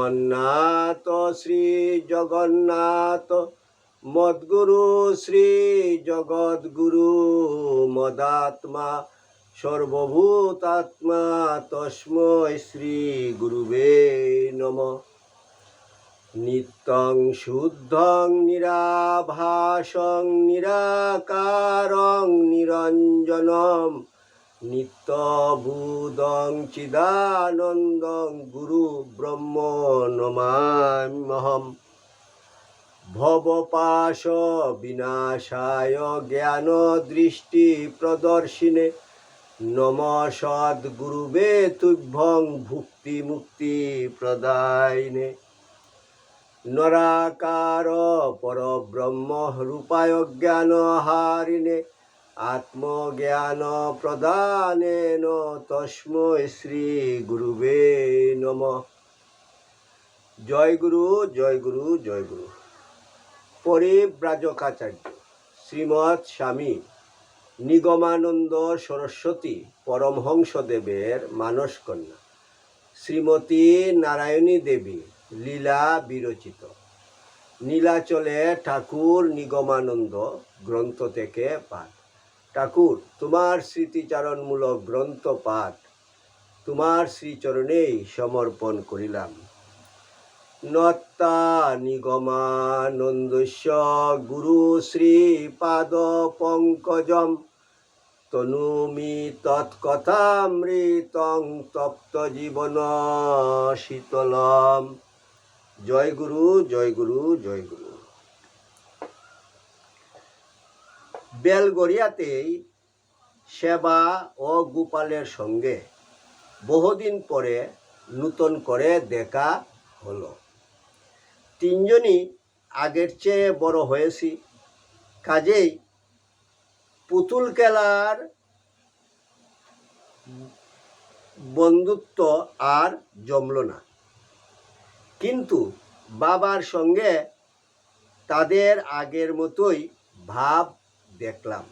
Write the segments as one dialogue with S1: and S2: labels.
S1: শ্রীমন্নাথ শ্রী জগন্নাথ। মদ্গুরু, শ্রী জগদ্গুরু, মদাত্মা, সর্বভূতাত্মা, তস্মৈ শ্রী গুরুবে নমঃ। নিত্যং শুদ্ধং, নিরাভাসং, নিরাকারং, নিরঞ্জনম। নিত্যবুদং চিদানন্দং গুরু ব্রহ্ম নমাম্যহম। ভবপাশ বিনাশায় জ্ঞান দৃষ্টি প্রদর্শিনে। নম সদ্গুরুবে তুভ্যং ভুক্তি মুক্তি প্রদায়নে। নরাকার পরব্রহ্ম রূপায় জ্ঞান হারিণে। আত্মজ্ঞান প্রদানেন তস্মৈ শ্রী গুরুবে নম। জয় গুরু জয় গুরু জয় গুরু। পরিব্রাজকাচার্য শ্রীমৎ স্বামী নিগমানন্দ সরস্বতী পরমহংসদেবের মানস কন্যা শ্রীমতী নারায়ণী দেবী লীলা বিরচিত। নীলাচলে ঠাকুর নিগমানন্দ গ্রন্থ থেকে পাঠ। ঠাকুর, তোমার স্মৃতিচারণমূলক গ্রন্থ পাঠ তোমার শ্রীচরণেই সমর্পণ করিলাম। নত্তা নিগমানন্দস্য গুরু শ্রীপাদ পঙ্কজম তনুমি তৎকথামৃতং তপ্ত জীবন শীতলম। জয় গুরু জয় গুরু জয় গুরু। বেলগড়িয়াতেই সেবা ও গোপালের সঙ্গে বহুদিন পরে নূতন করে দেখা হলো। তিনজনই আগের চেয়ে বড় হয়েছি। কাজেই পুতুল খেলার বন্ধুত্ব আর জমল না। কিন্তু বাবার সঙ্গে তাদের আগের মতোই ভাব দেখলাম।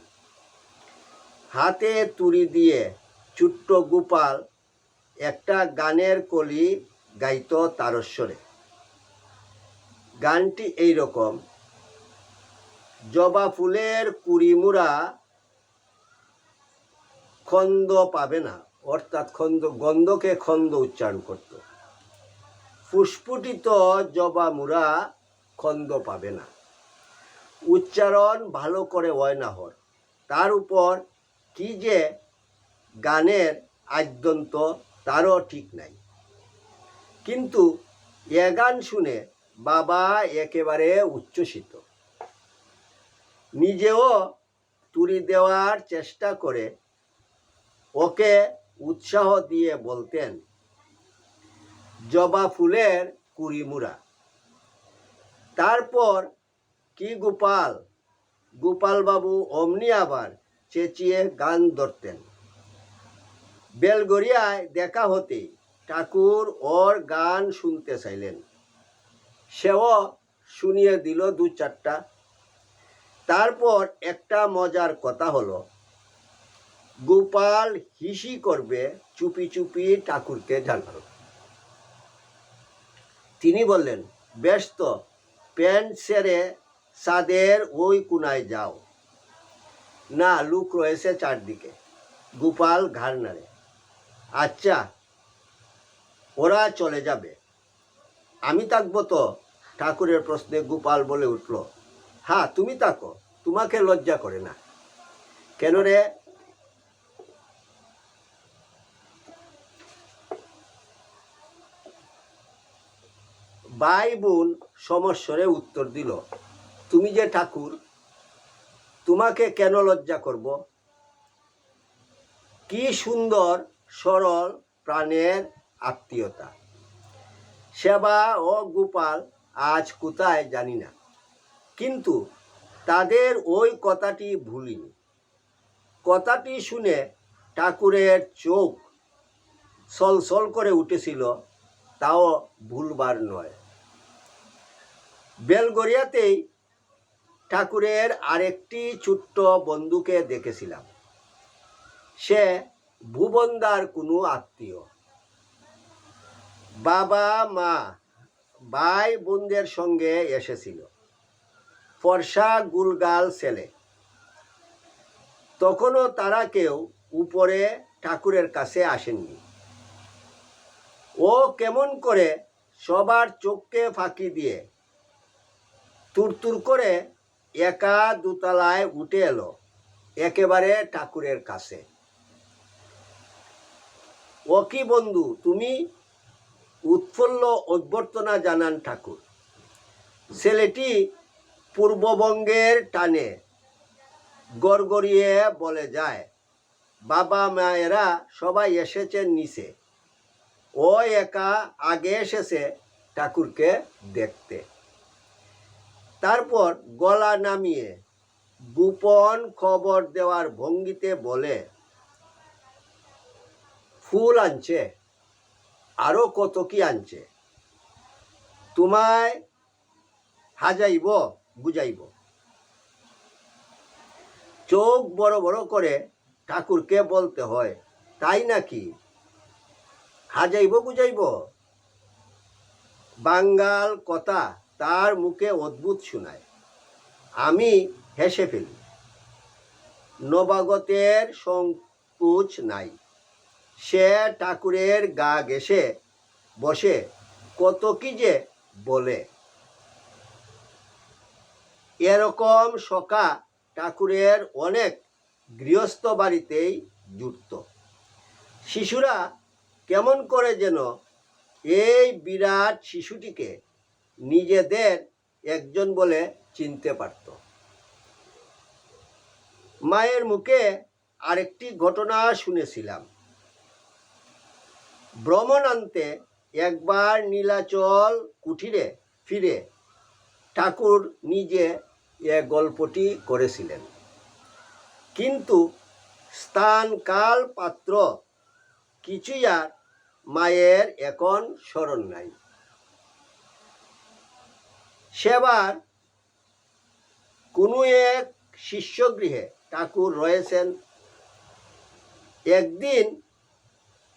S1: হাতে তুড়ি দিয়ে ছোট্ট গোপাল একটা গানের কলি গাইত তারস্বরে। গানটি এই রকম জবা ফুলের কুড়িমুড়া খন্দ পাবে না, অর্থাৎ খন্দ, গন্ধকে খন্দ উচ্চারণ করত। ফুসফুটিত জবা মুড়া খন্দ পাবে না। উচ্চারণ ভালো করে হয় না হর। তার উপর কি যে গানের আদ্যন্ত তারও ঠিক নাই। কিন্তু এ গান শুনে বাবা একেবারে উচ্ছ্বসিত। নিজেও তুড়ি দেওয়ার চেষ্টা করে ওকে উৎসাহ দিয়ে বলতেন, জবা ফুলের কুড়িমুড়া। তারপর কি গোপাল? গোপালবাবু অমনি আবার চেঁচিয়ে গান ধরতেন। বেলগড়িয়ায় দেখা হতেই ঠাকুর ওর গান শুনতে চাইলেন। সেও শুনিয়ে দিল দু চারটা। তারপর একটা মজার কথা হলো, গোপাল হিসি করবে চুপি চুপি ঠাকুরকে জানালো তিনি বললেন, বেশ তো, প্যান্ট সেরে সাদের ওই কোনায় যাও। না, লুক রয়েছে চারদিকে। গোপাল ঘাড় নাড়ে। আচ্ছা ওরা চলে যাবে। আমি থাকব তো? ঠাকুরের প্রশ্নে গোপাল বলে উঠল। হ্যাঁ তুমি থাকো। তোমাকে লজ্জা করে না। কেন রে? ভাই বোন সমস্বরে উত্তর দিল। তুমি যে ঠাকুর, তোমাকে কেন লজ্জা করব? কি সুন্দর, সরল প্রাণের আত্মীয়তা। সেবা ও গোপাল আজ কোথায় জানি না। কিন্তু তাদের ওই কথাটি ভুলিনি। কথাটি শুনে ঠাকুরের চোখ সলসল করে উঠেছিল, তাও ভুলবার নয়। বেলগড়িয়াতেই ঠাকুরের আরেকটি ছোট্ট বন্ধুকে দেখেছিলাম। সে ভুবনদার কোনো আত্মীয়। বাবা, মা, ভাই বোনদের সঙ্গে এসেছিল। ফর্সা গুলগাল ছেলে। তখনও তারা কেউ উপরে ঠাকুরের কাছে আসেননি। ও কেমন করে সবার চোখকে ফাঁকি দিয়ে তুরতুর করে একা দুতলায় উঠে এলো, একেবারে ঠাকুরের কাছে। ও কি বন্ধু, তুমি? উৎফুল্ল অভ্যর্থনা জানান ঠাকুর। ছেলেটি পূর্ববঙ্গের টানে গড়গড়িয়ে বলে, যায়, বাবা মায়েরা সবাই এসেছেন নিচে। ও একা আগে এসেছে ঠাকুরকে দেখতে। তারপর গলা নামিয়ে গোপন খবর দেওয়ার ভঙ্গিতে বলে, ফুল আনছে আরও কত কি আনছে? তোমায় হাজাইব, বুঝাইব। চোখ বড় বড় করে ঠাকুরকে বলতে হয়, তাই নাকি? হাজাইব, বুঝাইব? বাঙ্গাল কথা তার মুখে অদ্ভুত শোনায়। আমি হেসে ফেলি। নবাগতের সংকোচ নাই। সে ঠাকুরের গা ঘেসে বসে, কত কি যে বলে? এরকম সকা ঠাকুরের অনেক গৃহস্থ বাড়িতেই জুটত। শিশুরা কেমন করে যেন এই বিরাট শিশুটিকে নিজেদের একজন বলে চিনতে পারত। মায়ের মুখে আরেকটি ঘটনা শুনেছিলাম। ভ্রমণান্তে একবার নীলাচল কুঠিরে ফিরে ঠাকুর নিজে এ গল্পটি করেছিলেন। কিন্তু স্থান কাল পাত্র কিছুই আর মায়ের এখন স্মরণ নাই। সেবার কোনো এক শিষ্যগৃহে ঠাকুর রয়েছেন। একদিন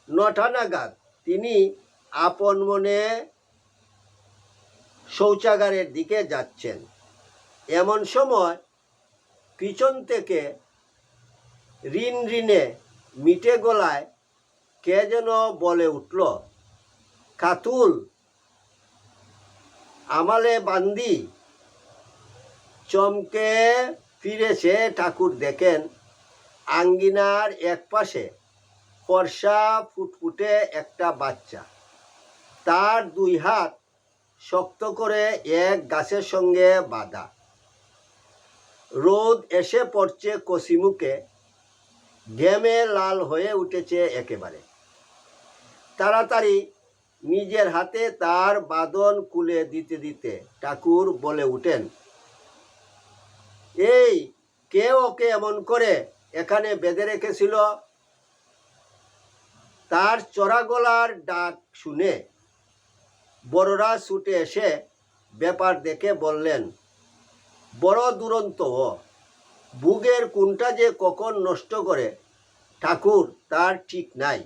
S1: নটা নাগাদ তিনি আপন মনে শৌচাগারের দিকে যাচ্ছেন। এমন সময় পিছন থেকে ঋণ ঋণে মিটে গলায় কে যেন বলে উঠল, কাতুল আমালে বান্দি। চমকে ফিরেছে ঠাকুর দেখেন, আঙ্গিনার এক পাশে। ফর্সা ফুটফুটে একটা বাচ্চা। তার দুই হাত শক্ত করে এক গাছের সঙ্গে বাঁধা। রোদ এসে পড়ছে কসিমুখে ঘেমে লাল হয়ে উঠেছে একেবারে। তাড়াতাড়ি নিজের হাতে তার বাদন কুলে দিতে দিতে ঠাকুর বলে উঠেন, এই কে ওকে এমন করে এখানে বেঁধে রেখেছিল? তার চড়া গলার ডাক শুনে বড়রা ছুটে এসে ব্যাপার দেখে বললেন, বড় দুরন্ত বুগের কোনটা যে কখন নষ্ট করে, ঠাকুর তার ঠিক নাই।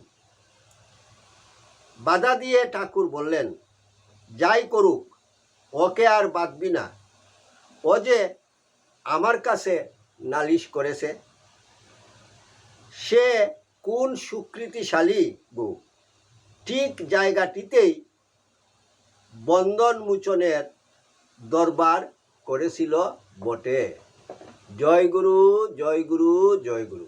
S1: বাধা দিয়ে ঠাকুর বললেন, যাই করুক, ওকে আর বাঁধবি না। ও যে আমার কাছে নালিশ করেছে, সে কোন সুকৃতিশালী বউ ঠিক জায়গাটিতেই বন্ধন মোচনের দরবার করেছিল বটে। জয় গুরু জয় গুরু জয় গুরু।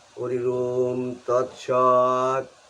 S1: হরিরোম তৎসৎ।